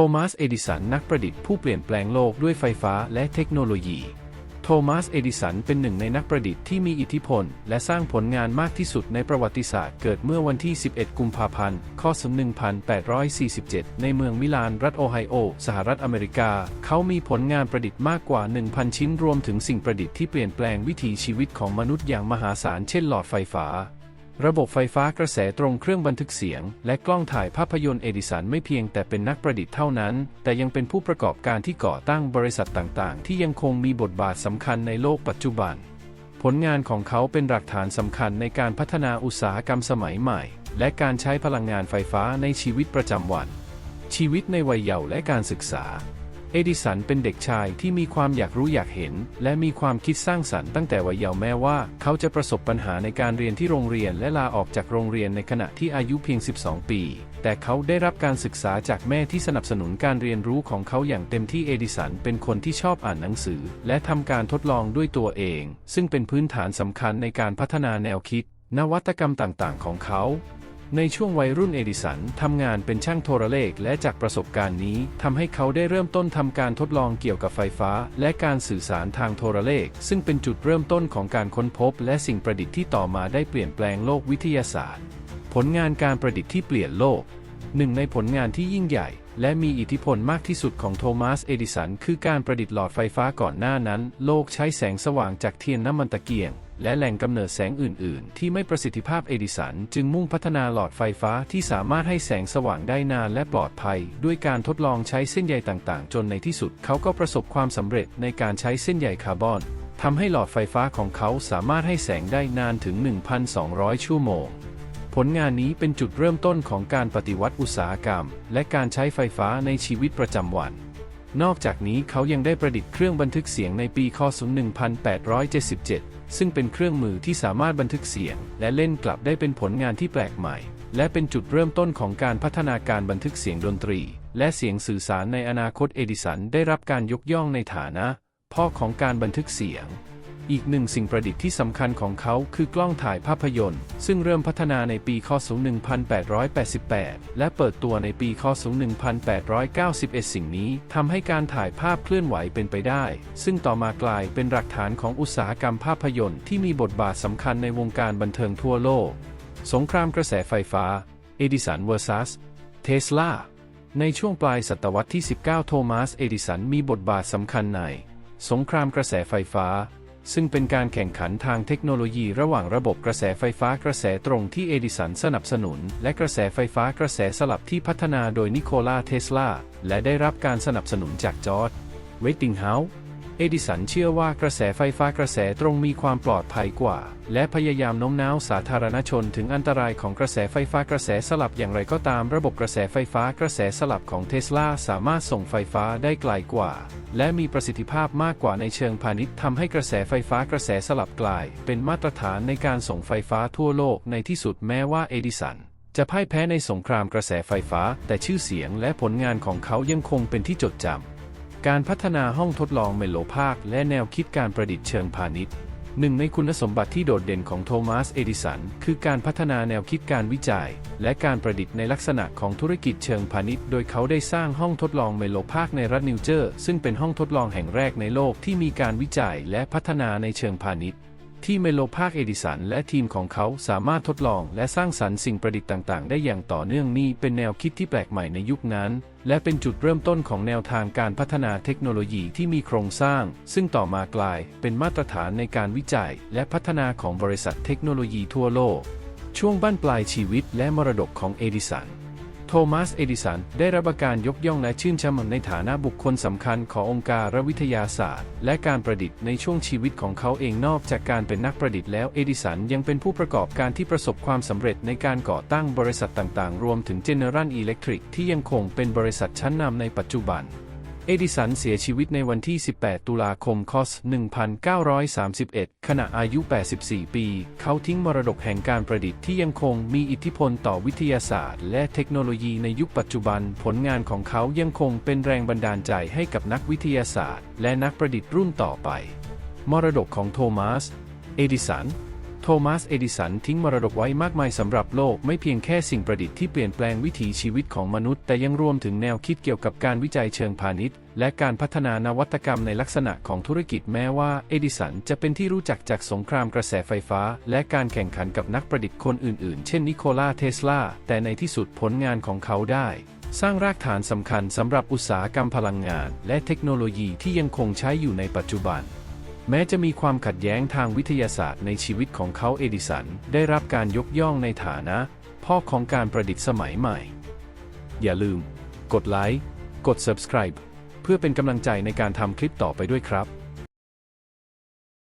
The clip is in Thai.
ทมัส เอดิสัน นักประดิษฐ์ผู้เปลี่ยนแปลงโลกด้วยไฟฟ้าและเทคโนโลยี โทมัส เอดิสัน เป็นหนึ่งในนักประดิษฐ์ที่มีอิทธิพล และสร้างผลงานมากที่สุดในประวัติศาสตร์ เกิดเมื่อวันที่ 11 กุมภาพันธ์ คศ 1847 ในเมืองมิลาน รัฐโอไฮโอ สหรัฐอเมริกา เขามีผลงานประดิษฐ์มากกว่า 1,000 ชิ้น รวมถึงสิ่งประดิษฐ์ที่เปลี่ยนแปลงวิถีชีวิตของมนุษย์อย่างมหาศาล เช่นหลอดไฟฟ้า ระบบไฟฟ้ากระแสตรงเครื่องบันทึกเสียง และกล้องถ่ายภาพยนตร์เอดิสันไม่เพียงแต่เป็นนักประดิษฐ์เท่านั้น แต่ยังเป็นผู้ประกอบการที่ก่อตั้งบริษัทต่างๆ ที่ยังคงมีบทบาทสำคัญในโลกปัจจุบัน ผลงานของเขาเป็นหลักฐานสำคัญในการพัฒนาอุตสาหกรรมสมัยใหม่ และการใช้พลังงานไฟฟ้าในชีวิตประจำวัน ชีวิตในวัยเยาว์และการศึกษา เอดิสันเป็นเด็กชายที่มีความอยากรู้อยากเห็น และมีความคิดสร้างสรรค์ตั้งแต่วัยเยาว์แม้ว่า เขาจะประสบปัญหาในการเรียนที่โรงเรียนและลาออกจากโรงเรียนในขณะที่อายุเพียง 12 ปี แต่เขาได้รับการศึกษาจากแม่ที่สนับสนุนการเรียนรู้ของเขาอย่างเต็มที่เอดิสันเป็นคนที่ชอบอ่านหนังสือ และทำการทดลองด้วยตัวเอง ซึ่งเป็นพื้นฐานสำคัญในการพัฒนาแนวคิด นวัตกรรมต่างๆ ของเขา ในช่วงวัยรุ่นเอดิสันทำงานเป็นช่างโทรเลขและจากประสบการณ์นี้ทำให้เขาได้เริ่มต้นทำการทดลองเกี่ยวกับไฟฟ้า และการสื่อสารทางโทรเลข ซึ่งเป็นจุดเริ่มต้นของการค้นพบ และสิ่งประดิษฐ์ที่ต่อมาได้เปลี่ยนแปลงโลกวิทยาศาสตร์ ผลงานการประดิษฐ์ที่เปลี่ยนโลก หนึ่งในผลงานที่ยิ่งใหญ่ และมีอิทธิพลมากที่สุดของโทมัสเอดิสันคือการประดิษฐ์หลอดไฟฟ้าก่อนหน้านั้น โลกใช้แสงสว่างจากเทียนน้ำมันตะเกียง และแหล่งกำเนิดแสงอื่น ๆ ที่ไม่ประสิทธิภาพเอดิสัน จึงมุ่งพัฒนาหลอดไฟฟ้าที่สามารถให้แสงสว่างได้นานและปลอดภัย ด้วยการทดลองใช้เส้นใยต่าง ๆ จนในที่สุดเขาก็ประสบความสำเร็จในการใช้เส้นใยคาร์บอนทำให้หลอดไฟฟ้าของเขาสามารถให้แสงได้นานถึง 1,200 ชั่วโมง ผลงานนี้เป็นจุดเริ่มต้นของการปฏิวัติอุตสาหกรรม และการใช้ไฟฟ้าในชีวิตประจำวัน นอกจากนี้เขายังได้ประดิษฐ์เครื่องบันทึกเสียงในปีคศ 1877 ซึ่งเป็นเครื่องมือที่สามารถบันทึกเสียง และเล่นกลับได้เป็นผลงานที่แปลกใหม่ และเป็นจุดเริ่มต้นของการพัฒนาการบันทึกเสียงดนตรี และเสียงสื่อสารในอนาคตเอดิสันได้รับการยกย่องในฐานะ พ่อของการบันทึกเสียง อีกหนึ่งสิ่งประดิษฐ์ที่สำคัญของเขาคือกล้องถ่ายภาพยนตร์ ซึ่งเริ่มพัฒนาในปีคศ 1888 และเปิดตัวในปีคศ 1891 สิ่งนี้ทำให้การถ่ายภาพเคลื่อนไหวเป็นไปได้ ซึ่งต่อมากลายเป็นหลักฐานของอุตสาหกรรมภาพยนตร์ที่มีบทบาทสำคัญในวงการบันเทิงทั่วโลก สงครามกระแสไฟฟ้า เอดิสัน vs เทสลา ในช่วงปลายศตวรรษที่ 19 โทมัส เอดิสันมีบทบาทสำคัญใน สงครามกระแสไฟฟ้า ซึ่งเป็นการแข่งขันทางเทคโนโลยีระหว่างระบบกระแสไฟฟ้ากระแสตรงที่เอดิสันสนับสนุน และกระแสไฟฟ้ากระแสสลับที่พัฒนาโดยนิโคลาเทสลา และได้รับการสนับสนุนจากจอร์จเวตติงเฮาส์ เอดิสันเชื่อว่ากระแสไฟฟ้ากระแสตรงมีความปลอดภัยกว่า และพยายามโน้มน้าวสาธารณชนถึงอันตรายของกระแสไฟฟ้ากระแสสลับอย่างไรก็ตามระบบกระแสไฟฟ้ากระแสสลับของเทสลาสามารถส่งไฟฟ้าได้ไกลกว่า และมีประสิทธิภาพมากกว่าในเชิงพาณิชย์ทำให้กระแสไฟฟ้ากระแสสลับกลาย เป็นมาตรฐานในการส่งไฟฟ้าทั่วโลกในที่สุดแม้ว่าเอดิสันจะพ่ายแพ้ในสงครามกระแสไฟฟ้า แต่ชื่อเสียงและผลงานของเขายังคงเป็นที่จดจำ การพัฒนาห้องทดลองเมโลภาค และแนวคิดการประดิษฐ์เชิงพาณิชย์หนึ่งในคุณสมบัติที่โดดเด่นของโทมัส เอดิสัน คือการพัฒนาแนวคิดการวิจัย และการประดิษฐ์ในลักษณะของธุรกิจเชิงพาณิชย์ โดยเขาได้สร้างห้องทดลองเมโลภาคในรัฐนิวเจอร์ ซึ่งเป็นห้องทดลองแห่งแรกในโลกที่มีการวิจัยและพัฒนาในเชิงพาณิชย์ ที่เมโลภาคเอดิสันและทีมของเขาสามารถทดลองและสร้างสรรค์สิ่งประดิษฐ์ต่างๆ ได้อย่างต่อเนื่องนี่เป็นแนวคิดที่แปลกใหม่ในยุคนั้น และเป็นจุดเริ่มต้นของแนวทางการพัฒนาเทคโนโลยีที่มีโครงสร้าง ซึ่งต่อมากลายเป็นมาตรฐานในการวิจัย และพัฒนาของบริษัทเทคโนโลยีทั่วโลก ช่วงบั้นปลายชีวิตและมรดกของเอดิสัน โทมัส เอดิสัน ได้รับการยกย่องและชื่นชมในฐานะบุคคลสำคัญขององค์การวิทยาศาสตร์ และการประดิษฐ์ในช่วงชีวิตของเขาเองนอกจากการเป็นนักประดิษฐ์แล้ว เอดิสันยังเป็นผู้ประกอบการที่ประสบความสำเร็จในการก่อตั้งบริษัทต่างๆ รวมถึง General Electric ที่ยังคงเป็นบริษัทชั้นนำในปัจจุบัน เอดิสันเสียชีวิตในวันที่ 18 ตุลาคม คศ 1931 ขณะอายุ 84 ปี เขาทิ้งมรดกแห่งการประดิษฐ์ที่ยังคงมีอิทธิพลต่อวิทยาศาสตร์ และเทคโนโลยีในยุคปัจจุบัน ผลงานของเขายังคงเป็นแรงบันดาลใจให้กับนักวิทยาศาสตร์ และนักประดิษฐ์รุ่นต่อไป มรดกของโทมัส เอดิสัน โทมัส เอดิสันทิ้งมรดกไว้มากมายสำหรับโลก ไม่เพียงแค่สิ่งประดิษฐ์ที่เปลี่ยนแปลงวิถีชีวิตของมนุษย์ แต่ยังรวมถึงแนวคิดเกี่ยวกับการวิจัยเชิงพาณิชย์ และการพัฒนานวัตกรรมในลักษณะของธุรกิจแม้ว่า เอดิสันจะเป็นที่รู้จักจากสงครามกระแสไฟฟ้า และการแข่งขันกับนักประดิษฐ์คนอื่นๆ เช่นนิโคลาเทสลา แต่ในที่สุดผลงานของเขาได้ สร้างรากฐานสำคัญสำหรับอุตสาหกรรมพลังงาน และเทคโนโลยีที่ยังคงใช้อยู่ในปัจจุบัน แม้จะมีความขัดแย้งทางวิทยาศาสตร์ในชีวิตของเขาเอดิสันได้รับการยกย่องในฐานะ พ่อของการประดิษฐ์สมัยใหม่ อย่าลืม กดไลค์ กด subscribe เพื่อเป็นกำลังใจในการทำคลิปต่อไปด้วยครับ